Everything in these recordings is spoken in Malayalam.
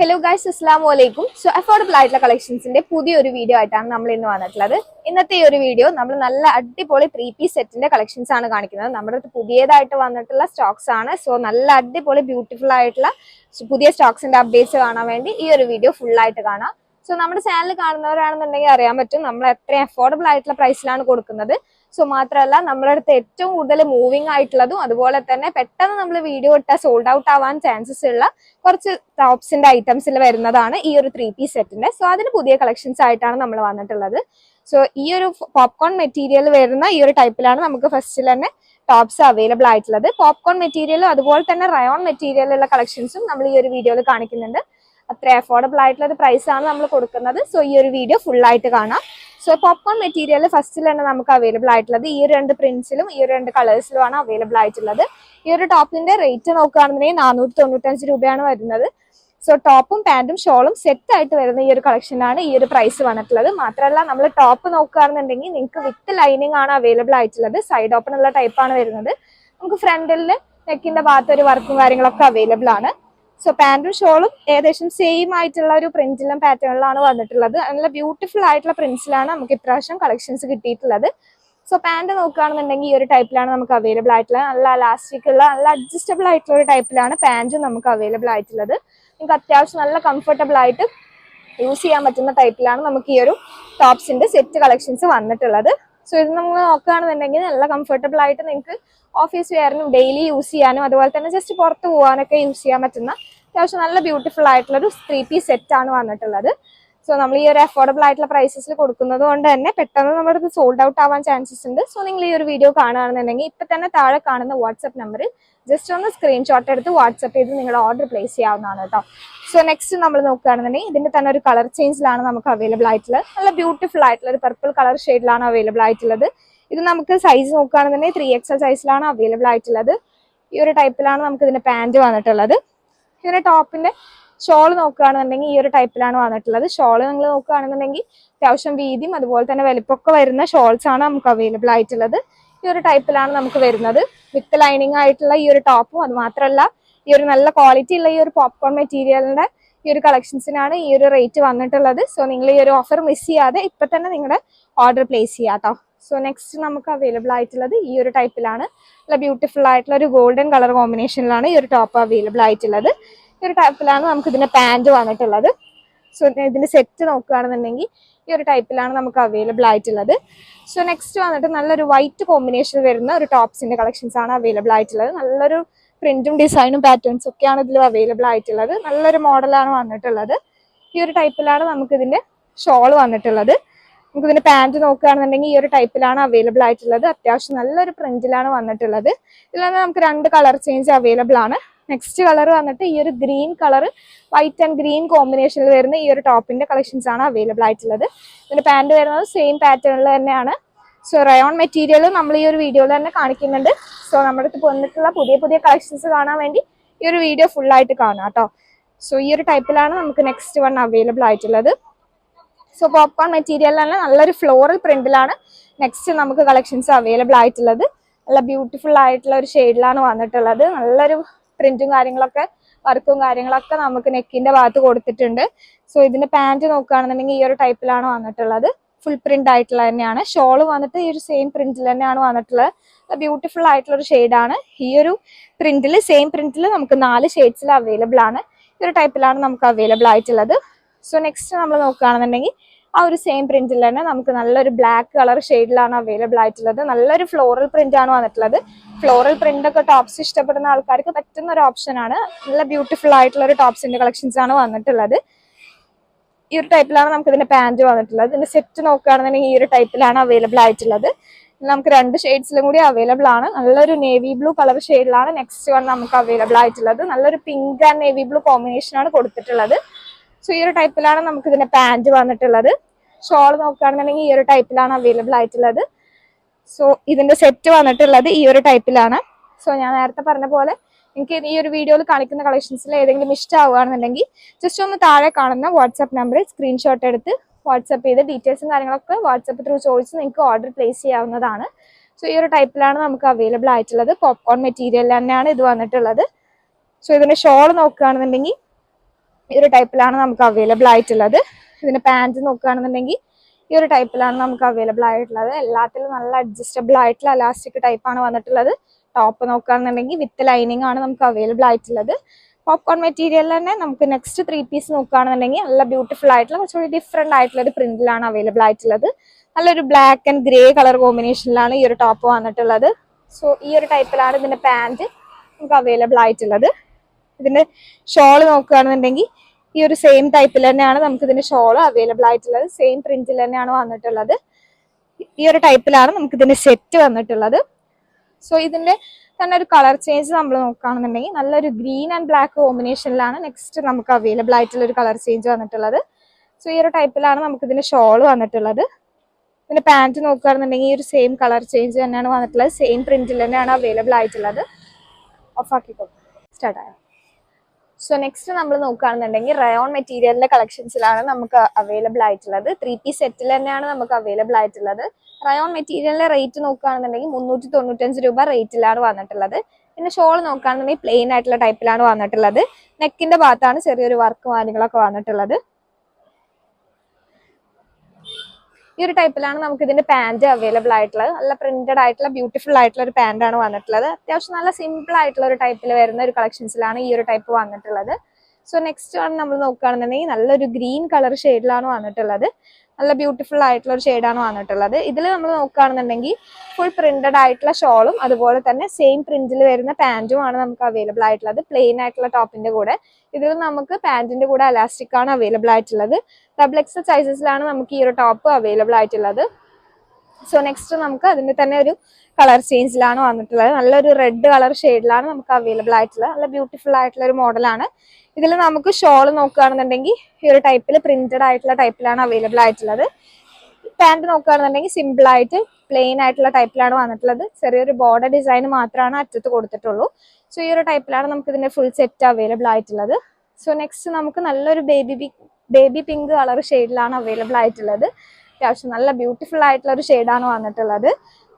ഹലോ ഗൈസ് അസ്സാം വലൈക്കും സോ അഫോർഡബിൾ ആയിട്ടുള്ള കളക്ഷൻസിന്റെ പുതിയൊരു വീഡിയോ ആയിട്ടാണ് നമ്മൾ ഇന്ന് വന്നിട്ടുള്ളത്. ഇന്നത്തെ ഈ ഒരു വീഡിയോ നമ്മൾ നല്ല അടിപൊളി ത്രീ പീസ് സെറ്റിന്റെ കളക്ഷൻസ് ആണ് കാണിക്കുന്നത്. നമ്മുടെ അടുത്ത് പുതിയതായിട്ട് വന്നിട്ടുള്ള സ്റ്റോക്സ് ആണ്. സോ നല്ല അടിപൊളി ബ്യൂട്ടിഫുൾ ആയിട്ടുള്ള പുതിയ സ്റ്റോക്സിന്റെ അപ്ഡേറ്റ്സ് കാണാൻ വേണ്ടി ഈ ഒരു വീഡിയോ ഫുൾ ആയിട്ട് കാണാം. സോ നമ്മുടെ ചാനൽ കാണുന്നവരാണെന്നുണ്ടെങ്കിൽ അറിയാൻ പറ്റും. നമ്മൾ എത്രയും അഫോർഡബിൾ ആയിട്ടുള്ള പ്രൈസിലാണ് കൊടുക്കുന്നത്. സോ മാത്രമല്ല നമ്മുടെ അടുത്ത് ഏറ്റവും കൂടുതൽ മൂവിങ് ആയിട്ടുള്ളതും അതുപോലെ തന്നെ പെട്ടെന്ന് നമ്മൾ വീഡിയോ ഇട്ടാൽ സോൾഡ് ഔട്ട് ആവാൻ ചാൻസസ് ഉള്ള കുറച്ച് ടോപ്സിന്റെ ഐറ്റംസിൽ വരുന്നതാണ് ഈ ഒരു ത്രീ പീസ് സെറ്റിന്റെ സോ അതിന് പുതിയ കളക്ഷൻസ് ആയിട്ടാണ് നമ്മൾ വന്നിട്ടുള്ളത്. സോ ഈ ഒരു പോപ്കോൺ മെറ്റീരിയൽ വരുന്ന ഈ ഒരു ടൈപ്പിലാണ് നമുക്ക് ഫസ്റ്റിൽ തന്നെ ടോപ്സ് അവൈലബിൾ ആയിട്ടുള്ളത്. പോപ്കോൺ മെറ്റീരിയലും അതുപോലെ തന്നെ റയോൺ മെറ്റീരിയലുള്ള കളക്ഷൻസും നമ്മൾ ഈ ഒരു വീഡിയോയിൽ കാണിക്കുന്നുണ്ട്. അത്ര അഫോർഡബിൾ ആയിട്ടുള്ള ഒരു പ്രൈസ് ആണ് നമ്മൾ കൊടുക്കുന്നത്. സോ ഈ ഒരു വീഡിയോ ഫുൾ ആയിട്ട് കാണാം. സോ പോപ്കോൺ മെറ്റീരിയൽ ഫസ്റ്റിൽ തന്നെ നമുക്ക് അവൈലബിൾ ആയിട്ടുള്ളത് ഈ രണ്ട് പ്രിന്റ്സിലും ഈ രണ്ട് കളേഴ്സിലുമാണ് അവൈലബിൾ ആയിട്ടുള്ളത്. ഈ ഒരു ടോപ്പിന്റെ റേറ്റ് നോക്കുകയാണെന്നുണ്ടെങ്കിൽ നാനൂറ്റി തൊണ്ണൂറ്റഞ്ച് രൂപയാണ് വരുന്നത്. സോ ടോപ്പും പാന്റും ഷോളും സെറ്റ് ആയിട്ട് വരുന്ന ഈ ഒരു കളക്ഷനാണ് ഈ ഒരു പ്രൈസ് വന്നിട്ടുള്ളത്. മാത്രമല്ല നമ്മൾ ടോപ്പ് നോക്കുകയാണെന്നുണ്ടെങ്കിൽ നിങ്ങൾക്ക് വിത്ത് ലൈനിങ് ആണ് അവൈലബിൾ ആയിട്ടുള്ളത്. സൈഡ് ഓപ്പൺ ഉള്ള ടൈപ്പാണ് വരുന്നത്. നമുക്ക് ഫ്രണ്ടിൽ നെക്കിന്റെ ഭാഗത്ത് ഒരു വർക്കും കാര്യങ്ങളൊക്കെ അവൈലബിൾ ആണ്. സോ പാന്റും ഷോളും ഏകദേശം സെയിം ആയിട്ടുള്ള ഒരു പ്രിന്റിലും പാറ്റേണിലാണ് വന്നിട്ടുള്ളത്. നല്ല ബ്യൂട്ടിഫുൾ ആയിട്ടുള്ള പ്രിന്റ്സിലാണ് നമുക്ക് ഇപ്രാവശ്യം കളക്ഷൻസ് കിട്ടിയിട്ടുള്ളത്. സോ പാന്റ് നോക്കുകയാണെന്നുണ്ടെങ്കിൽ ഈ ഒരു ടൈപ്പിലാണ് നമുക്ക് അവൈലബിൾ ആയിട്ടുള്ളത്. നല്ല അലാസ്റ്റിക് ഉള്ള നല്ല അഡ്ജസ്റ്റബിൾ ആയിട്ടുള്ള ഒരു ടൈപ്പിലാണ് പാന്റ് നമുക്ക് അവൈലബിൾ ആയിട്ടുള്ളത്. നിങ്ങൾക്ക് അത്യാവശ്യം നല്ല കംഫർട്ടബിൾ ആയിട്ട് യൂസ് ചെയ്യാൻ പറ്റുന്ന ടൈപ്പിലാണ് നമുക്ക് ഈ ഒരു ടോപ്സിന്റെ സെറ്റ് കളക്ഷൻസ് വന്നിട്ടുള്ളത്. സോ ഇത് നമ്മൾ നോക്കുകയാണെന്നുണ്ടെങ്കിൽ നല്ല കംഫർട്ടബിൾ ആയിട്ട് നിങ്ങൾക്ക് ഓഫീസ് വെയറിനും ഡെയിലി യൂസ് ചെയ്യാനും അതുപോലെ തന്നെ ജസ്റ്റ് പുറത്ത് പോകാനൊക്കെ യൂസ് ചെയ്യാൻ പറ്റുന്ന അത്യാവശ്യം നല്ല ബ്യൂട്ടിഫുൾ ആയിട്ടുള്ള ഒരു ത്രീ പീസ് സെറ്റ് ആണ് വന്നിട്ടുള്ളത്. സോ നമ്മൾ ഈ ഒരു അഫോർഡബിൾ ആയിട്ടുള്ള പ്രൈസസിൽ കൊടുക്കുന്നത് കൊണ്ട് തന്നെ പെട്ടെന്ന് നമ്മളത് സോൾഡ് ഔട്ട് ആവാൻ ചാൻസസ് ഉണ്ട്. സോ നിങ്ങൾ ഈ ഒരു വീഡിയോ കാണുകയാണെന്നുണ്ടെങ്കിൽ ഇപ്പൊ തന്നെ താഴെ കാണുന്ന വാട്സ്ആപ്പ് നമ്പറിൽ ജസ്റ്റ് ഒന്ന് സ്ക്രീൻഷോട്ട് എടുത്ത് വാട്സ്ആപ്പ് ചെയ്ത് നിങ്ങളുടെ ഓർഡർ പ്ലേസ് ചെയ്യാവുന്നതാണ് കേട്ടോ സോ നെക്സ്റ്റ് നമ്മൾ നോക്കുകയാണെന്നുണ്ടെങ്കിൽ ഇതിന്റെ തന്നെ ഒരു കളർ ചേഞ്ചിലാണ് നമുക്ക് അവൈലബിൾ ആയിട്ടുള്ളത്. നല്ല ബ്യൂട്ടിഫുൾ ആയിട്ടുള്ള ഒരു പർപ്പിൾ കളർ ഷെയ്ഡിലാണ് അവൈലബിൾ ആയിട്ടുള്ളത്. ഇത് നമുക്ക് സൈസ് നോക്കുകയാണെന്നുണ്ടെങ്കിൽ ത്രീ എക്സൽ സൈസിലാണ് അവൈലബിൾ ആയിട്ടുള്ളത്. ഈ ഒരു ടൈപ്പിലാണ് നമുക്ക് ഇതിന്റെ പാന്റ് വന്നിട്ടുള്ളത്. ഇതിന്റെ ടോപ്പിന്റെ ഷോൾ നോക്കുകയാണെന്നുണ്ടെങ്കിൽ ഈ ഒരു ടൈപ്പിലാണ് വന്നിട്ടുള്ളത്. ഷോൾ നിങ്ങൾ നോക്കുകയാണെന്നുണ്ടെങ്കിൽ അത്യാവശ്യം വീതിയും അതുപോലെ തന്നെ വലിപ്പമൊക്കെ വരുന്ന ഷോൾസ് ആണ് നമുക്ക് അവൈലബിൾ ആയിട്ടുള്ളത്. ഈ ഒരു ടൈപ്പിലാണ് നമുക്ക് വരുന്നത്. വിത്ത് ലൈനിങ് ആയിട്ടുള്ള ഈ ഒരു ടോപ്പും അത് മാത്രമല്ല ഈ ഒരു നല്ല ക്വാളിറ്റി ഉള്ള ഈ ഒരു പോപ്കോൺ മെറ്റീരിയലിന്റെ ഈ ഒരു കളക്ഷൻസിനാണ് ഈ ഒരു റേറ്റ് വന്നിട്ടുള്ളത്. സോ നിങ്ങൾ ഈ ഒരു ഓഫർ മിസ് ചെയ്യാതെ ഇപ്പൊ തന്നെ നിങ്ങളുടെ ഓർഡർ പ്ലേസ് ചെയ്യാട്ടോ സോ നെക്സ്റ്റ് നമുക്ക് അവൈലബിൾ ആയിട്ടുള്ളത് ഈ ഒരു ടൈപ്പിലാണ് നല്ല ബ്യൂട്ടിഫുൾ ആയിട്ടുള്ള ഒരു ഗോൾഡൻ കളർ കോമ്പിനേഷനിലാണ് ഈ ഒരു ടോപ്പ് അവൈലബിൾ ആയിട്ടുള്ളത്. ഈ ഒരു ടൈപ്പിലാണ് നമുക്ക് ഇതിന്റെ പാന്റ് വന്നിട്ടുള്ളത്. സോ ഇതിന്റെ സെറ്റ് നോക്കുകയാണെന്നുണ്ടെങ്കിൽ ഈ ഒരു ടൈപ്പിലാണ് നമുക്ക് അവൈലബിൾ ആയിട്ടുള്ളത്. സോ നെക്സ്റ്റ് വന്നിട്ട് നല്ലൊരു വൈറ്റ് കോമ്പിനേഷൻ വരുന്ന ഒരു ടോപ്സിന്റെ കളക്ഷൻസ് ആണ് അവൈലബിൾ ആയിട്ടുള്ളത്. നല്ലൊരു പ്രിന്റും ഡിസൈനും പാറ്റേൺസും ഒക്കെയാണ് ഇതിൽ അവൈലബിൾ ആയിട്ടുള്ളത്. നല്ലൊരു മോഡലാണ് വന്നിട്ടുള്ളത്. ഈ ഒരു ടൈപ്പിലാണ് നമുക്ക് ഇതിന്റെ ഷോൾ വന്നിട്ടുള്ളത്. നമുക്ക് ഇതിന്റെ പാന്റ് നോക്കുകയാണെന്നുണ്ടെങ്കിൽ ഈ ഒരു ടൈപ്പിലാണ് അവൈലബിൾ ആയിട്ടുള്ളത്. അത്യാവശ്യം നല്ലൊരു പ്രിന്റിലാണ് വന്നിട്ടുള്ളത്. ഇതിൽ നമുക്ക് രണ്ട് കളർ ചേഞ്ച് അവൈലബിൾ ആണ്. നെക്സ്റ്റ് കളർ വന്നിട്ട് ഈ ഒരു green colour white and green കോമ്പിനേഷനിൽ വരുന്ന ഈ ഒരു ടോപ്പിന്റെ കളക്ഷൻസ് ആണ് അവൈലബിൾ ആയിട്ടുള്ളത്. ഇതിന്റെ പാന്റ് വരുന്നത് സെയിം പാറ്റേണിൽ തന്നെയാണ്. സോ റയോൺ മെറ്റീരിയൽ നമ്മൾ ഈ ഒരു വീഡിയോയിൽ തന്നെ കാണിക്കുന്നുണ്ട്. സോ നമ്മുടെ അടുത്ത് വന്നിട്ടുള്ള പുതിയ പുതിയ കളക്ഷൻസ് കാണാൻ വേണ്ടി ഈ ഒരു വീഡിയോ ഫുൾ ആയിട്ട് കാണാം കേട്ടോ. സോ ഈ ഒരു ടൈപ്പിലാണ് നമുക്ക് നെക്സ്റ്റ് വൺ അവൈലബിൾ ആയിട്ടുള്ളത്. സോ പോപ്കോൺ മെറ്റീരിയലിലാണ് നല്ലൊരു ഫ്ലോറൽ പ്രിന്റിലാണ് നെക്സ്റ്റ് നമുക്ക് കളക്ഷൻസ് അവൈലബിൾ ആയിട്ടുള്ളത്. നല്ല ബ്യൂട്ടിഫുൾ ആയിട്ടുള്ള ഒരു ഷെയ്ഡിലാണ് വന്നിട്ടുള്ളത്. നല്ലൊരു പ്രിന്റും കാര്യങ്ങളൊക്കെ വർക്കും കാര്യങ്ങളൊക്കെ നമുക്ക് നെക്കിന്റെ ഭാഗത്ത് കൊടുത്തിട്ടുണ്ട്. സോ ഇതിന്റെ പാന്റ് നോക്കുകയാണെന്നുണ്ടെങ്കിൽ ഈ ഒരു ടൈപ്പിലാണ് വന്നിട്ടുള്ളത്. ഫുൾ പ്രിന്റ് ആയിട്ടുള്ള തന്നെയാണ്. ഷോൾ വന്നിട്ട് ഈ ഒരു സെയിം പ്രിന്റിൽ തന്നെയാണ് വന്നിട്ടുള്ളത്. ബ്യൂട്ടിഫുൾ ആയിട്ടുള്ള ഒരു ഷെയ്ഡാണ് ഈ ഒരു പ്രിന്റിൽ സെയിം പ്രിന്റിൽ നമുക്ക് നാല് ഷെയ്ഡ്സിൽ അവൈലബിൾ ആണ്. ഈ ഒരു ടൈപ്പിലാണ് നമുക്ക് അവൈലബിൾ ആയിട്ടുള്ളത്. സോ നെക്സ്റ്റ് നമ്മൾ നോക്കുകയാണെന്നുണ്ടെങ്കിൽ ആ ഒരു സെയിം പ്രിന്റിൽ തന്നെ നമുക്ക് നല്ലൊരു ബ്ലാക്ക് കളർ ഷെയ്ഡിലാണ് അവൈലബിൾ ആയിട്ടുള്ളത്. നല്ലൊരു ഫ്ലോറൽ പ്രിന്റ് ആണ് വന്നിട്ടുള്ളത്. ഫ്ലോറൽ പ്രിന്റ് ഒക്കെ ടോപ്സ് ഇഷ്ടപ്പെടുന്ന ആൾക്കാർക്ക് പറ്റുന്ന ഒരു ഓപ്ഷൻ ആണ്. നല്ല ബ്യൂട്ടിഫുൾ ആയിട്ടുള്ള ഒരു ടോപ്സിന്റെ കളക്ഷൻസ് ആണ് വന്നിട്ടുള്ളത്. ഈ ഒരു ടൈപ്പിലാണ് നമുക്ക് ഇതിന്റെ പാന്റ് വന്നിട്ടുള്ളത്. ഇതിന്റെ സെറ്റ് നോക്കുകയാണെന്നുണ്ടെങ്കിൽ ഈ ഒരു ടൈപ്പിലാണ് അവൈലബിൾ ആയിട്ടുള്ളത്. നമുക്ക് രണ്ട് ഷെയ്ഡ്സിലും കൂടി അവൈലബിൾ ആണ്. നല്ലൊരു നേവി ബ്ലൂ കളർ ഷെയ്ഡിലാണ് നെക്സ്റ്റ് വൺ നമുക്ക് അവൈലബിൾ ആയിട്ടുള്ളത്. നല്ലൊരു pink and navy blue combination ആണ് കൊടുത്തിട്ടുള്ളത്. സോ ഈ ഒരു ടൈപ്പിലാണ് നമുക്ക് ഇതിന്റെ പാന്റ് വന്നിട്ടുള്ളത്. ഷോൾ നോക്കുകയാണെന്നുണ്ടെങ്കിൽ ഈ ഒരു ടൈപ്പിലാണ് അവൈലബിൾ ആയിട്ടുള്ളത്. സോ ഇതിന്റെ സെറ്റ് വന്നിട്ടുള്ളത് ഈ ഒരു ടൈപ്പിലാണ് സോ ഞാൻ നേരത്തെ പറഞ്ഞ പോലെ എനിക്ക് ഈ ഒരു വീഡിയോയിൽ കാണിക്കുന്ന കളക്ഷൻസിൽ ഏതെങ്കിലും ഇഷ്ടമാവുകയാണെന്നുണ്ടെങ്കിൽ ജസ്റ്റ് ഒന്ന് താഴെ കാണുന്ന വാട്സാപ്പ് നമ്പറിൽ സ്ക്രീൻഷോട്ട് എടുത്ത് വാട്സപ്പ് ചെയ്ത് ഡീറ്റെയിൽസും കാര്യങ്ങളൊക്കെ വാട്സപ്പ് ത്രൂ ചോദിച്ച് നിങ്ങൾക്ക് ഓർഡർ പ്ലേസ് ചെയ്യാവുന്നതാണ്. സോ ഈ ഒരു ടൈപ്പിലാണ് നമുക്ക് അവൈലബിൾ ആയിട്ടുള്ളത്. പോപ്കോൺ മെറ്റീരിയൽ തന്നെയാണ് ഇത് വന്നിട്ടുള്ളത്. സോ ഇതിന്റെ ഷോൾ നോക്കുകയാണെന്നുണ്ടെങ്കിൽ ഈ ഒരു ടൈപ്പിലാണ് നമുക്ക് അവൈലബിൾ ആയിട്ടുള്ളത്. ഇതിന് പാന്റ് നോക്കുകയാണെന്നുണ്ടെങ്കിൽ ഈ ഒരു ടൈപ്പിലാണ് നമുക്ക് അവൈലബിൾ ആയിട്ടുള്ളത്. എല്ലാത്തിലും നല്ല അഡ്ജസ്റ്റബിൾ ആയിട്ടുള്ള അലാസ്റ്റിക് ടൈപ്പാണ് വന്നിട്ടുള്ളത്. ടോപ്പ് നോക്കുകയാണെന്നുണ്ടെങ്കിൽ വിത്ത് ലൈനിങ് ആണ് നമുക്ക് അവൈലബിൾ ആയിട്ടുള്ളത്. പോപ്കോൺ മെറ്റീരിയൽ തന്നെ നമുക്ക് നെക്സ്റ്റ് ത്രീ പീസ് നോക്കുകയാണെന്നുണ്ടെങ്കിൽ നല്ല ബ്യൂട്ടിഫുൾ ആയിട്ടുള്ള കുറച്ചുകൂടി ഡിഫറെന്റ് ആയിട്ടുള്ള ഒരു പ്രിന്റിലാണ് അവൈലബിൾ ആയിട്ടുള്ളത്. നല്ലൊരു ബ്ലാക്ക് ആൻഡ് ഗ്രേ കളർ കോമ്പിനേഷനിലാണ് ഈ ഒരു ടോപ്പ് വന്നിട്ടുള്ളത്. സോ ഈ ഒരു ടൈപ്പിലാണ് ഇതിന്റെ പാന്റ് നമുക്ക് അവൈലബിൾ ആയിട്ടുള്ളത്. ഇതിന്റെ ഷോൾ നോക്കുകയാണെന്നുണ്ടെങ്കിൽ ഈ ഒരു സെയിം ടൈപ്പിൽ തന്നെയാണ് നമുക്ക് ഇതിന്റെ ഷോൾ അവൈലബിൾ ആയിട്ടുള്ളത്. സെയിം പ്രിന്റിൽ തന്നെയാണ് വന്നിട്ടുള്ളത്. ഈ ഒരു ടൈപ്പിലാണ് നമുക്ക് ഇതിന്റെ സെറ്റ് വന്നിട്ടുള്ളത്. സോ ഇതിന്റെ തന്നെ ഒരു കളർ ചേഞ്ച് നമ്മൾ നോക്കുകയാണെന്നുണ്ടെങ്കിൽ നല്ലൊരു ഗ്രീൻ ആൻഡ് ബ്ലാക്ക് കോമ്പിനേഷനിലാണ് നെക്സ്റ്റ് നമുക്ക് അവൈലബിൾ ആയിട്ടുള്ള ഒരു കളർ ചേഞ്ച് വന്നിട്ടുള്ളത്. സോ ഈ ഒരു ടൈപ്പിലാണ് നമുക്ക് ഇതിന്റെ ഷോൾ വന്നിട്ടുള്ളത്. ഇതിന്റെ പാന്റ് നോക്കുകയാണെന്നുണ്ടെങ്കിൽ ഈ ഒരു സെയിം കളർ ചേഞ്ച് തന്നെയാണ് വന്നിട്ടുള്ളത്. സെയിം പ്രിന്റിൽ തന്നെയാണ് അവൈലബിൾ ആയിട്ടുള്ളത്. ഓഫ് കൊടുക്കും സ്റ്റാർട്ട് ആയോ? സോ നെക്സ്റ്റ് നമ്മൾ നോക്കുകയാണെന്നുണ്ടെങ്കിൽ റയോൺ മെറ്റീരിയലിന്റെ കളക്ഷൻസിലാണ് നമുക്ക് അവൈലബിൾ ആയിട്ടുള്ളത്. ത്രീ പീസ് സെറ്റിൽ തന്നെയാണ് നമുക്ക് അവൈലബിൾ ആയിട്ടുള്ളത്. റയോൺ മെറ്റീരിയലിന്റെ റേറ്റ് നോക്കുകയാണെന്നുണ്ടെങ്കിൽ മുന്നൂറ്റി തൊണ്ണൂറ്റഞ്ച് രൂപ റേറ്റിലാണ് വന്നിട്ടുള്ളത്. പിന്നെ ഷോൾ നോക്കുകയാണെന്നുണ്ടെങ്കിൽ പ്ലെയിൻ ആയിട്ടുള്ള ടൈപ്പിലാണ് വന്നിട്ടുള്ളത്. നെക്കിന്റെ ഭാഗത്താണ് ചെറിയൊരു വർക്ക് കാര്യങ്ങളൊക്കെ വന്നിട്ടുള്ളത്. ഈ ഒരു ടൈപ്പിലാണ് നമുക്ക് ഇതിന്റെ പാന്റ് അവൈലബിൾ ആയിട്ടുള്ളത്. നല്ല പ്രിന്റഡ് ആയിട്ടുള്ള ബ്യൂട്ടിഫുൾ ആയിട്ടുള്ള ഒരു പാന്റ് ആണ് വന്നിട്ടുള്ളത്. അത്യാവശ്യം നല്ല സിമ്പിൾ ആയിട്ടുള്ള ഒരു ടൈപ്പിൽ വരുന്ന ഒരു കളക്ഷൻസിലാണ് ഈ ഒരു ടൈപ്പ് വന്നിട്ടുള്ളത്. സോ നെക്സ്റ്റ് ആണ് നമ്മൾ നോക്കുകയാണെന്നുണ്ടെങ്കിൽ നല്ലൊരു ഗ്രീൻ കളർ ഷെയ്ഡിലാണ് വന്നിട്ടുള്ളത്. നല്ല ബ്യൂട്ടിഫുൾ ആയിട്ടുള്ള ഒരു ഷെയ്ഡാണ് വന്നിട്ടുള്ളത്. ഇതിൽ നമ്മൾ നോക്കുകയാണെന്നുണ്ടെങ്കിൽ ഫുൾ പ്രിന്റഡ് ആയിട്ടുള്ള ഷോളും അതുപോലെ തന്നെ സെയിം പ്രിന്റിൽ വരുന്ന പാന്റും ആണ് നമുക്ക് അവൈലബിൾ ആയിട്ടുള്ളത്. പ്ലെയിൻ ആയിട്ടുള്ള ടോപ്പിന്റെ കൂടെ. ഇതിൽ നമുക്ക് പാന്റിന്റെ കൂടെ അലാസ്റ്റിക് ആണ് അവൈലബിൾ ആയിട്ടുള്ളത്. ഡബിൾ എക്സ് സൈസസിലാണ് നമുക്ക് ഈ ഒരു ടോപ്പ് അവൈലബിൾ ആയിട്ടുള്ളത്. സോ നെക്സ്റ്റ് നമുക്ക് അതിന്റെ തന്നെ ഒരു കളർ ചേഞ്ചിലാണ് വന്നിട്ടുള്ളത്. നല്ലൊരു റെഡ് കളർ ഷെയ്ഡിലാണ് നമുക്ക് അവൈലബിൾ ആയിട്ടുള്ളത്. നല്ല ബ്യൂട്ടിഫുൾ ആയിട്ടുള്ള ഒരു മോഡലാണ് ഇതിൽ നമുക്ക് ഷോൾ നോക്കുകയാണെന്നുണ്ടെങ്കിൽ ഈ ഒരു ടൈപ്പിൽ പ്രിന്റഡ് ആയിട്ടുള്ള ടൈപ്പിലാണ് അവൈലബിൾ ആയിട്ടുള്ളത്. പാന്റ് നോക്കുകയാണെന്നുണ്ടെങ്കിൽ സിമ്പിൾ ആയിട്ട് പ്ലെയിൻ ആയിട്ടുള്ള ടൈപ്പിലാണ് വന്നിട്ടുള്ളത്. ചെറിയൊരു ബോർഡർ ഡിസൈൻ മാത്രമാണ് അറ്റത്ത് കൊടുത്തിട്ടുള്ളൂ. സോ ഈ ഒരു ടൈപ്പിലാണ് നമുക്ക് ഇതിന്റെ ഫുൾ സെറ്റ് അവൈലബിൾ ആയിട്ടുള്ളത്. സോ നെക്സ്റ്റ് നമുക്ക് നല്ലൊരു ബേബി ബേബി പിങ്ക് കളർ ഷെയ്ഡിലാണ് അവൈലബിൾ ആയിട്ടുള്ളത്. അത്യാവശ്യം നല്ല ബ്യൂട്ടിഫുൾ ആയിട്ടുള്ള ഒരു ഷെയ്ഡാണ് വന്നിട്ടുള്ളത്.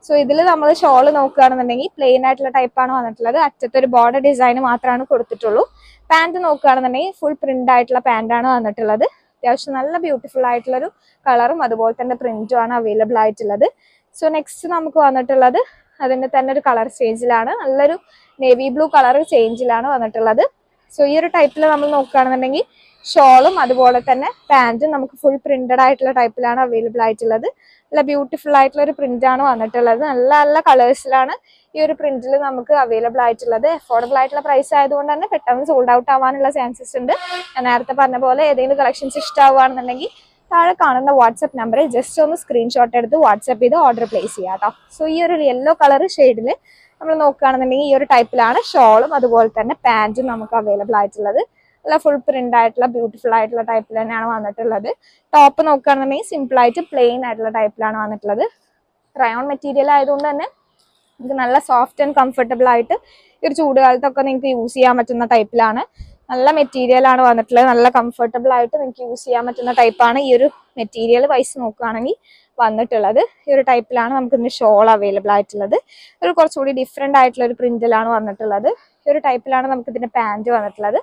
സോ ഇതിൽ നമ്മൾ ഷോൾ നോക്കുകയാണെന്നുണ്ടെങ്കിൽ പ്ലെയിൻ ആയിട്ടുള്ള ടൈപ്പാണ് വന്നിട്ടുള്ളത്. അറ്റത്തൊരു ബോർഡർ ഡിസൈൻ മാത്രമാണ് കൊടുത്തിട്ടുള്ളൂ. പാന്റ് നോക്കുകയാണെന്നുണ്ടെങ്കിൽ ഫുൾ പ്രിന്റ് ആയിട്ടുള്ള പാന്റാണ് വന്നിട്ടുള്ളത്. അത്യാവശ്യം നല്ല ബ്യൂട്ടിഫുൾ ആയിട്ടുള്ളൊരു കളറും അതുപോലെ തന്നെ പ്രിന്റും ആണ് അവൈലബിൾ ആയിട്ടുള്ളത്. സോ നെക്സ്റ്റ് നമുക്ക് വന്നിട്ടുള്ളത് അതിന്റെ തന്നെ ഒരു കളർ ചേഞ്ചിലാണ് നല്ലൊരു നേവി ബ്ലൂ കളർ ചേഞ്ചിലാണ് വന്നിട്ടുള്ളത്. സോ ഈ ഒരു ടൈപ്പിൽ നമ്മൾ നോക്കുകയാണെന്നുണ്ടെങ്കിൽ ഷോളും അതുപോലെ തന്നെ പാന്റും നമുക്ക് ഫുൾ പ്രിന്റഡ് ആയിട്ടുള്ള ടൈപ്പിലാണ് അവൈലബിൾ ആയിട്ടുള്ളത്. നല്ല ബ്യൂട്ടിഫുൾ ആയിട്ടുള്ള ഒരു പ്രിന്റ് ആണ് വന്നിട്ടുള്ളത്. നല്ല നല്ല കളേഴ്സിലാണ് ഈ ഒരു പ്രിന്റിൽ നമുക്ക് അവൈലബിൾ ആയിട്ടുള്ളത്. അഫോർഡബിൾ ആയിട്ടുള്ള പ്രൈസ് ആയതുകൊണ്ട് തന്നെ പെട്ടെന്ന് സോൾഡ് ഔട്ട് ആവാനുള്ള ചാൻസസ് ഉണ്ട്. ഞാൻ നേരത്തെ പറഞ്ഞ പോലെ ഏതെങ്കിലും കളക്ഷൻസ് ഇഷ്ടമാവുകയാണെന്നുണ്ടെങ്കിൽ താഴെ കാണുന്ന വാട്സപ്പ് നമ്പറിൽ ജസ്റ്റ് ഒന്ന് സ്ക്രീൻഷോട്ട് എടുത്ത് വാട്സപ്പ് ചെയ്ത് ഓർഡർ പ്ലേസ് ചെയ്യാം കേട്ടോ. സോ ഈ ഒരു യെല്ലോ കളർ ഷെയ്ഡിൽ നമ്മൾ നോക്കുകയാണെന്നുണ്ടെങ്കിൽ ഈ ഒരു ടൈപ്പിലാണ് ഷോളും അതുപോലെ തന്നെ പാന്റും നമുക്ക് അവൈലബിൾ ആയിട്ടുള്ളത്. നല്ല ഫുൾ പ്രിന്റ് ആയിട്ടുള്ള ബ്യൂട്ടിഫുൾ ആയിട്ടുള്ള ടൈപ്പിൽ തന്നെയാണ് വന്നിട്ടുള്ളത്. ടോപ്പ് നോക്കുകയാണെന്നുണ്ടെങ്കിൽ സിമ്പിൾ ആയിട്ട് പ്ലെയിൻ ആയിട്ടുള്ള ടൈപ്പിലാണ് വന്നിട്ടുള്ളത്. റയോൺ മെറ്റീരിയൽ ആയതുകൊണ്ട് തന്നെ നിങ്ങൾക്ക് നല്ല സോഫ്റ്റ് ആൻഡ് കംഫർട്ടബിൾ ആയിട്ട് ഈ ഒരു ചൂടുകാലത്തൊക്കെ നിങ്ങൾക്ക് യൂസ് ചെയ്യാൻ പറ്റുന്ന ടൈപ്പിലാണ് നല്ല മെറ്റീരിയൽ ആണ് വന്നിട്ടുള്ളത്. നല്ല കംഫർട്ടബിൾ ആയിട്ട് നിങ്ങൾക്ക് യൂസ് ചെയ്യാൻ പറ്റുന്ന ടൈപ്പാണ് ഈ ഒരു മെറ്റീരിയൽ വൈസ് നോക്കുകയാണെങ്കിൽ വന്നിട്ടുള്ളത്. ഈ ഒരു ടൈപ്പിലാണ് നമുക്ക് ഇതിന്റെ ഷോൾ അവൈലബിൾ ആയിട്ടുള്ളത്. ഒരു കുറച്ചുകൂടി ഡിഫറെന്റ് ആയിട്ടുള്ള ഒരു പ്രിന്റിലാണ് വന്നിട്ടുള്ളത്. ഈ ഒരു ടൈപ്പിലാണ് നമുക്ക് ഇതിന്റെ പാന്റ് വന്നിട്ടുള്ളത്.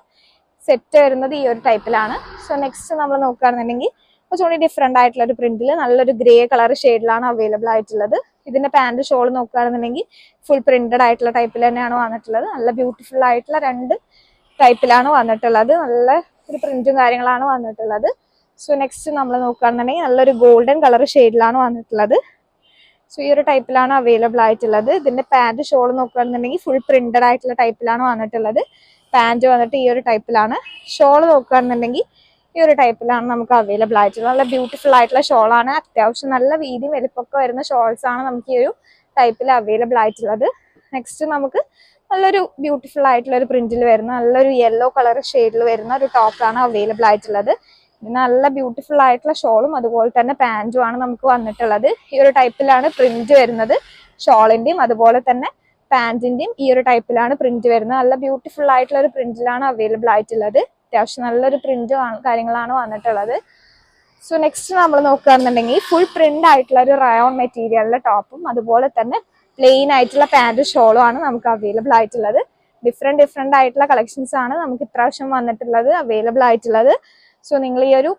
സെറ്റ് വരുന്നത് ഈ ഒരു ടൈപ്പിലാണ് സോ നെക്സ്റ്റ് നമ്മൾ നോക്കുകയാണെന്നുണ്ടെങ്കിൽ കുറച്ചുകൂടി ഡിഫറെന്റ് ആയിട്ടുള്ള ഒരു പ്രിന്റിൽ നല്ലൊരു ഗ്രേ കളർ ഷെയ്ഡിലാണ് അവൈലബിൾ ആയിട്ടുള്ളത്. ഇതിന്റെ പാന്റ് ഷോൾ നോക്കുകയാണെന്നുണ്ടെങ്കിൽ ഫുൾ പ്രിന്റഡ് ആയിട്ടുള്ള ടൈപ്പിൽ തന്നെയാണ് വന്നിട്ടുള്ളത്. നല്ല ബ്യൂട്ടിഫുൾ ആയിട്ടുള്ള രണ്ട് ടൈപ്പിലാണ് വന്നിട്ടുള്ളത്. നല്ല ഒരു പ്രിന്റും കാര്യങ്ങളാണ് വന്നിട്ടുള്ളത്. സോ നെക്സ്റ്റ് നമ്മൾ നോക്കുകയാണെന്നുണ്ടെങ്കിൽ നല്ലൊരു ഗോൾഡൻ കളർ ഷെയ്ഡിലാണ് വന്നിട്ടുള്ളത്. സോ ഈ ഒരു ടൈപ്പിലാണ് അവൈലബിൾ ആയിട്ടുള്ളത്. ഇതിന്റെ പാന്റ് ഷോൾ നോക്കുകയാണെന്നുണ്ടെങ്കിൽ ഫുൾ പ്രിന്റഡ് ആയിട്ടുള്ള ടൈപ്പിലാണ് വന്നിട്ടുള്ളത്. പാന്റ് വന്നിട്ട് ഈ ഒരു ടൈപ്പിലാണ്. ഷോൾ നോക്കുകയാണെന്നുണ്ടെങ്കിൽ ഈ ഒരു ടൈപ്പിലാണ് നമുക്ക് അവൈലബിൾ ആയിട്ടുള്ളത്. നല്ല ബ്യൂട്ടിഫുൾ ആയിട്ടുള്ള ഷോളാണ്. അത്യാവശ്യം നല്ല വീതി വലിപ്പൊക്കെ വരുന്ന ഷോൾസ് ആണ് നമുക്ക് ഈ ഒരു ടൈപ്പിൽ അവൈലബിൾ ആയിട്ടുള്ളത്. നെക്സ്റ്റ് നമുക്ക് നല്ലൊരു ബ്യൂട്ടിഫുൾ ആയിട്ടുള്ള ഒരു പ്രിന്റിൽ വരുന്ന നല്ലൊരു യെല്ലോ കളർ ഷെയ്ഡിൽ വരുന്ന ഒരു ടോപ്പാണ് അവൈലബിൾ ആയിട്ടുള്ളത്. നല്ല ബ്യൂട്ടിഫുൾ ആയിട്ടുള്ള ഷോളും അതുപോലെ തന്നെ പാന്റുമാണ് നമുക്ക് വന്നിട്ടുള്ളത്. ഈ ഒരു ടൈപ്പിലാണ് പ്രിന്റ് വരുന്നത്. ഷോളിന്റെയും അതുപോലെ തന്നെ പാന്റിന്റെയും ഈ ഒരു ടൈപ്പിലാണ് പ്രിന്റ് വരുന്നത്. നല്ല ബ്യൂട്ടിഫുൾ ആയിട്ടുള്ള ഒരു പ്രിന്റിലാണ് അവൈലബിൾ ആയിട്ടുള്ളത്. അത്യാവശ്യം നല്ലൊരു പ്രിന്റ് കാര്യങ്ങളാണ് വന്നിട്ടുള്ളത്. സോ നെക്സ്റ്റ് നമ്മൾ നോക്കുകയാണെന്നുണ്ടെങ്കിൽ ഫുൾ പ്രിന്റ് ആയിട്ടുള്ള ഒരു റയോൺ മെറ്റീരിയലിലെ ടോപ്പും അതുപോലെ തന്നെ പ്ലെയിൻ ആയിട്ടുള്ള പാന്റും ഷോളും ആണ് നമുക്ക് അവൈലബിൾ ആയിട്ടുള്ളത്. ഡിഫറെന്റ് ഡിഫറെന്റ് ആയിട്ടുള്ള കളക്ഷൻസ് ആണ് നമുക്ക് ഇപ്രാവശ്യം വന്നിട്ടുള്ളത് അവൈലബിൾ ആയിട്ടുള്ളത്. സോ നിങ്ങൾ ഈ ഒരു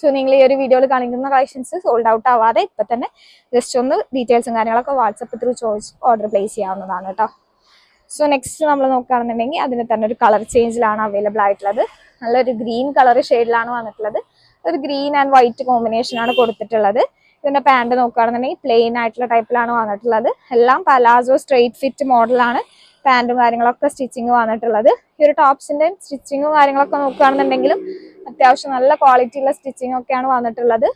സോ നിങ്ങൾ ഈ ഒരു വീഡിയോയിൽ കാണിക്കുന്ന കളക്ഷൻസ് സോൾഡ് ഔട്ട് ആവാതെ ഇപ്പം തന്നെ ജസ്റ്റ് ഒന്ന് ഡീറ്റെയിൽസും കാര്യങ്ങളൊക്കെ വാട്സപ്പ് ത്രൂ ചോദിച്ച് ഓർഡർ പ്ലേസ് ചെയ്യാവുന്നതാണ് കേട്ടോ സോ നെക്സ്റ്റ് നമ്മൾ നോക്കുകയാണെന്നുണ്ടെങ്കിൽ അതിന് തന്നെ ഒരു കളർ ചേഞ്ചിലാണ് അവൈലബിൾ ആയിട്ടുള്ളത്. നല്ലൊരു ഗ്രീൻ കളർ ഷെയ്ഡിലാണ് വന്നിട്ടുള്ളത്. ഒരു ഗ്രീൻ ആൻഡ് വൈറ്റ് കോമ്പിനേഷൻ ആണ് കൊടുത്തിട്ടുള്ളത്. ഇതിന്റെ പാന്റ് നോക്കുകയാണെന്നുണ്ടെങ്കിൽ പ്ലെയിൻ ആയിട്ടുള്ള ടൈപ്പിലാണ് വന്നിട്ടുള്ളത്. എല്ലാം പലാസോ സ്ട്രെയിറ്റ് ഫിറ്റ് മോഡലാണ് പാന്റും കാര്യങ്ങളൊക്കെ സ്റ്റിച്ചിങ് വന്നിട്ടുള്ളത്. ഈ ഒരു ടോപ്സിന്റെ സ്റ്റിച്ചിങ്ങും കാര്യങ്ങളൊക്കെ നോക്കുകയാണെന്നുണ്ടെങ്കിലും അത്യാവശ്യം നല്ല ക്വാളിറ്റി ഉള്ള സ്റ്റിച്ചിങ് ഒക്കെയാണ് വന്നിട്ടുള്ളത്.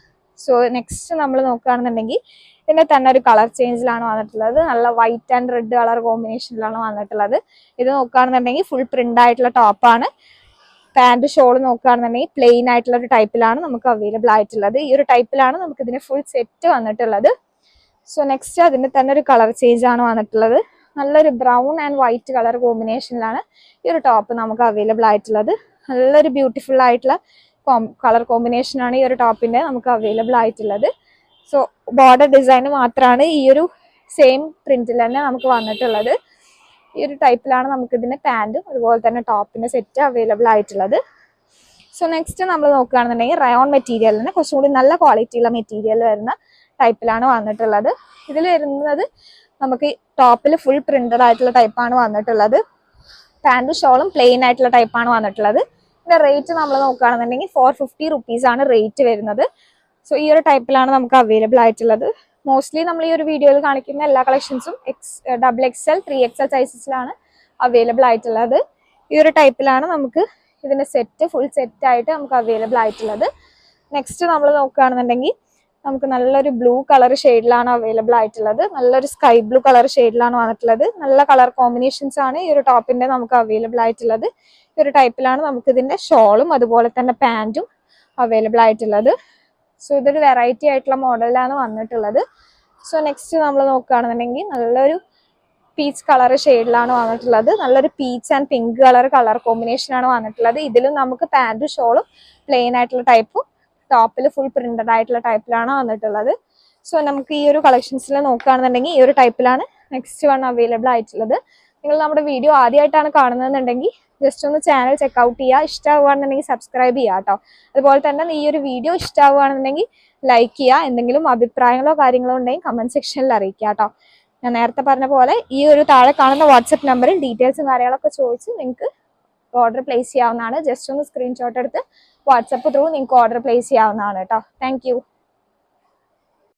സോ നെക്സ്റ്റ് നമ്മൾ നോക്കുകയാണെന്നുണ്ടെങ്കിൽ ഇതിന്റെ തന്നെ ഒരു കളർ ചേഞ്ചിലാണ് വന്നിട്ടുള്ളത്. നല്ല വൈറ്റ് ആൻഡ് റെഡ് കളർ കോമ്പിനേഷനിലാണ് വന്നിട്ടുള്ളത്. ഇത് നോക്കുകയാണെന്നുണ്ടെങ്കിൽ ഫുൾ പ്രിന്റ് ആയിട്ടുള്ള ടോപ്പാണ് പാന്റ് ഷോൾ നോക്കുകയാണെന്നുണ്ടെങ്കിൽ പ്ലെയിൻ ആയിട്ടുള്ള ഒരു ടൈപ്പിലാണ് നമുക്ക് അവൈലബിൾ ആയിട്ടുള്ളത്. ഈ ഒരു ടൈപ്പിലാണ് നമുക്ക് ഇതിന് ഫുൾ സെറ്റ് വന്നിട്ടുള്ളത്. സോ നെക്സ്റ്റ് അതിന്റെ തന്നെ ഒരു കളർ ചേഞ്ച് ആണ് വന്നിട്ടുള്ളത്. നല്ലൊരു ബ്രൗൺ ആൻഡ് വൈറ്റ് കളർ കോമ്പിനേഷനിലാണ് ഈ ഒരു ടോപ്പ് നമുക്ക് അവൈലബിൾ ആയിട്ടുള്ളത്. നല്ലൊരു ബ്യൂട്ടിഫുൾ ആയിട്ടുള്ള കളർ കോമ്പിനേഷനാണ് ഈ ഒരു ടോപ്പിന്റെ നമുക്ക് അവൈലബിൾ ആയിട്ടുള്ളത്. സോ ബോർഡർ ഡിസൈൻ മാത്രമാണ് ഈ ഒരു സെയിം പ്രിന്റിൽ തന്നെ നമുക്ക് വന്നിട്ടുള്ളത്. ഈ ഒരു ടൈപ്പിലാണ് നമുക്ക് ഇതിന്റെ പാന്റും അതുപോലെ തന്നെ ടോപ്പിന്റെ സെറ്റ് അവൈലബിൾ ആയിട്ടുള്ളത്. സോ നെക്സ്റ്റ് നമ്മൾ നോക്കുകയാണെന്നുണ്ടെങ്കിൽ റയോൺ മെറ്റീരിയൽ തന്നെ കുറച്ചും കൂടി നല്ല ക്വാളിറ്റിയുള്ള മെറ്റീരിയൽ വരുന്ന ടൈപ്പിലാണ് വന്നിട്ടുള്ളത്. ഇതിൽ വരുന്നത് നമുക്ക് ടോപ്പിൽ ഫുൾ പ്രിന്റഡ് ആയിട്ടുള്ള ടൈപ്പാണ് വന്നിട്ടുള്ളത്. പാന്റും ഷോളും പ്ലെയിൻ ആയിട്ടുള്ള ടൈപ്പാണ് വന്നിട്ടുള്ളത്. ഇതിന്റെ റേറ്റ് നമ്മൾ നോക്കുകയാണെന്നുണ്ടെങ്കിൽ ഫോർ ഫിഫ്റ്റി റുപ്പീസ് ആണ് റേറ്റ് വരുന്നത്. സോ ഈ ഒരു ടൈപ്പിലാണ് നമുക്ക് അവൈലബിൾ ആയിട്ടുള്ളത്. മോസ്റ്റ്ലി നമ്മൾ ഈ ഒരു വീഡിയോയിൽ കാണിക്കുന്ന എല്ലാ കളക്ഷൻസും X double X L three X L സൈസസിലാണ് available ആയിട്ടുള്ളത്. ഈ ഒരു ടൈപ്പിലാണ് നമുക്ക് ഇതിന്റെ സെറ്റ് ഫുൾ സെറ്റ് ആയിട്ട് നമുക്ക് അവൈലബിൾ ആയിട്ടുള്ളത്. നെക്സ്റ്റ് നമ്മൾ നോക്കുകയാണെന്നുണ്ടെങ്കിൽ നമുക്ക് നല്ലൊരു ബ്ലൂ കളർ ഷെയ്ഡിലാണ് അവൈലബിൾ ആയിട്ടുള്ളത്. നല്ലൊരു സ്കൈ ബ്ലൂ കളർ ഷെയ്ഡിലാണ് വന്നിട്ടുള്ളത്. നല്ല കളർ കോമ്പിനേഷൻസ് ആണ് ഈ ഒരു ടോപ്പിന്റെ നമുക്ക് അവൈലബിൾ ആയിട്ടുള്ളത്. ഈ ഒരു ടൈപ്പിലാണ് നമുക്ക് ഇതിന്റെ ഷോളും അതുപോലെ തന്നെ പാന്റും അവൈലബിൾ ആയിട്ടുള്ളത്. സോ ഇതൊരു വെറൈറ്റി ആയിട്ടുള്ള മോഡലിലാണ് വന്നിട്ടുള്ളത്. സോ നെക്സ്റ്റ് നമ്മൾ നോക്കുകയാണെന്നുണ്ടെങ്കിൽ നല്ലൊരു പീച്ച് കളർ ഷെയ്ഡിലാണ് വന്നിട്ടുള്ളത്. നല്ലൊരു peach and pink colour colour combination ആണ് വന്നിട്ടുള്ളത്. ഇതിലും നമുക്ക് പാന്റും ഷോളും പ്ലെയിൻ ആയിട്ടുള്ള ടൈപ്പും ടോപ്പിൽ ഫുൾ പ്രിന്റഡ് ആയിട്ടുള്ള ടൈപ്പിലാണ് വന്നിട്ടുള്ളത്. സോ നമുക്ക് ഈ ഒരു കളക്ഷൻസിൽ നോക്കുകയാണെന്നുണ്ടെങ്കിൽ ഈ ഒരു ടൈപ്പിലാണ് നെക്സ്റ്റ് വൺ അവൈലബിൾ ആയിട്ടുള്ളത്. നിങ്ങൾ നമ്മുടെ വീഡിയോ ആദ്യമായിട്ടാണ് കാണുന്നതെന്നുണ്ടെങ്കിൽ ജസ്റ്റ് ഒന്ന് ചാനൽ ചെക്കൗട്ട് ചെയ്യുക. ഇഷ്ടമാവുകയാണെന്നുണ്ടെങ്കിൽ സബ്സ്ക്രൈബ് ചെയ്യുക കേട്ടോ അതുപോലെ തന്നെ ഈ ഒരു വീഡിയോ ഇഷ്ടമാവുകയാണെന്നുണ്ടെങ്കിൽ ലൈക്ക് ചെയ്യുക. എന്തെങ്കിലും അഭിപ്രായങ്ങളോ കാര്യങ്ങളോ ഉണ്ടെങ്കിൽ കമന്റ് സെക്ഷനിൽ അറിയിക്കുക കേട്ടോ ഞാൻ നേരത്തെ പറഞ്ഞ പോലെ ഈ ഒരു താഴെ കാണുന്ന വാട്സപ്പ് നമ്പറിൽ ഡീറ്റെയിൽസും കാര്യങ്ങളൊക്കെ ചോദിച്ച് ഓർഡർ പ്ലേസ് ചെയ്യാവുന്നതാണ്. ജസ്റ്റ് ഒന്ന് സ്ക്രീൻഷോട്ട് എടുത്ത് വാട്സപ്പ് ത്രൂ നിങ്ങൾക്ക് ഓർഡർ പ്ലേസ് ചെയ്യാവുന്നതാണ് കേട്ടോ താങ്ക്